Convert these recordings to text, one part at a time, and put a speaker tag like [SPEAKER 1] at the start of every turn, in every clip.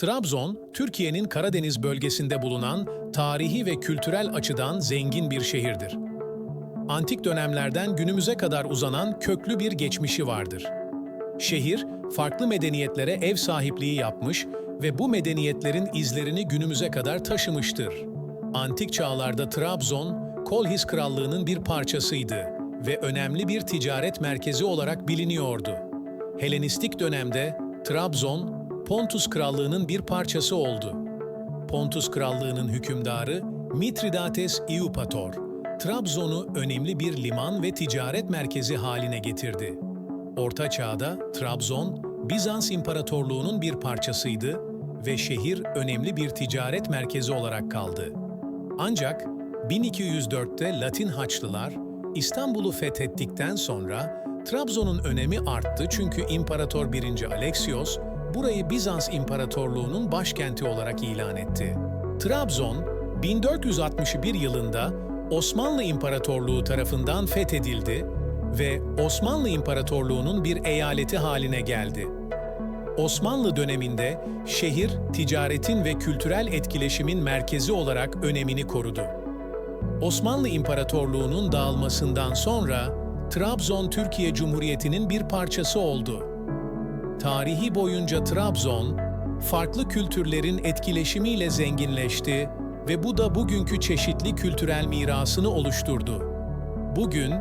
[SPEAKER 1] Trabzon, Türkiye'nin Karadeniz bölgesinde bulunan tarihi ve kültürel açıdan zengin bir şehirdir. Antik dönemlerden günümüze kadar uzanan köklü bir geçmişi vardır. Şehir, farklı medeniyetlere ev sahipliği yapmış ve bu medeniyetlerin izlerini günümüze kadar taşımıştır. Antik çağlarda Trabzon, Kolhis Krallığı'nın bir parçasıydı ve önemli bir ticaret merkezi olarak biliniyordu. Helenistik dönemde Trabzon, Pontus Krallığı'nın bir parçası oldu. Pontus Krallığı'nın hükümdarı Mitridates Eupator, Trabzon'u önemli bir liman ve ticaret merkezi haline getirdi. Orta Çağ'da Trabzon, Bizans İmparatorluğu'nun bir parçasıydı ve şehir önemli bir ticaret merkezi olarak kaldı. Ancak 1204'te Latin Haçlılar İstanbul'u fethettikten sonra Trabzon'un önemi arttı çünkü İmparator 1. Alexios burayı Bizans İmparatorluğu'nun başkenti olarak ilan etti. Trabzon 1461 yılında Osmanlı İmparatorluğu tarafından fethedildi ve Osmanlı İmparatorluğu'nun bir eyaleti haline geldi. Osmanlı döneminde şehir ticaretin ve kültürel etkileşimin merkezi olarak önemini korudu. Osmanlı İmparatorluğu'nun dağılmasından sonra Trabzon Türkiye Cumhuriyeti'nin bir parçası oldu. Tarihi boyunca Trabzon, farklı kültürlerin etkileşimiyle zenginleşti ve bu da bugünkü çeşitli kültürel mirasını oluşturdu. Bugün,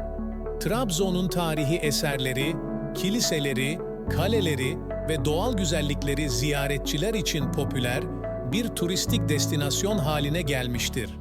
[SPEAKER 1] Trabzon'un tarihi eserleri, kiliseleri, kaleleri ve doğal güzellikleri ziyaretçiler için popüler bir turistik destinasyon haline gelmiştir.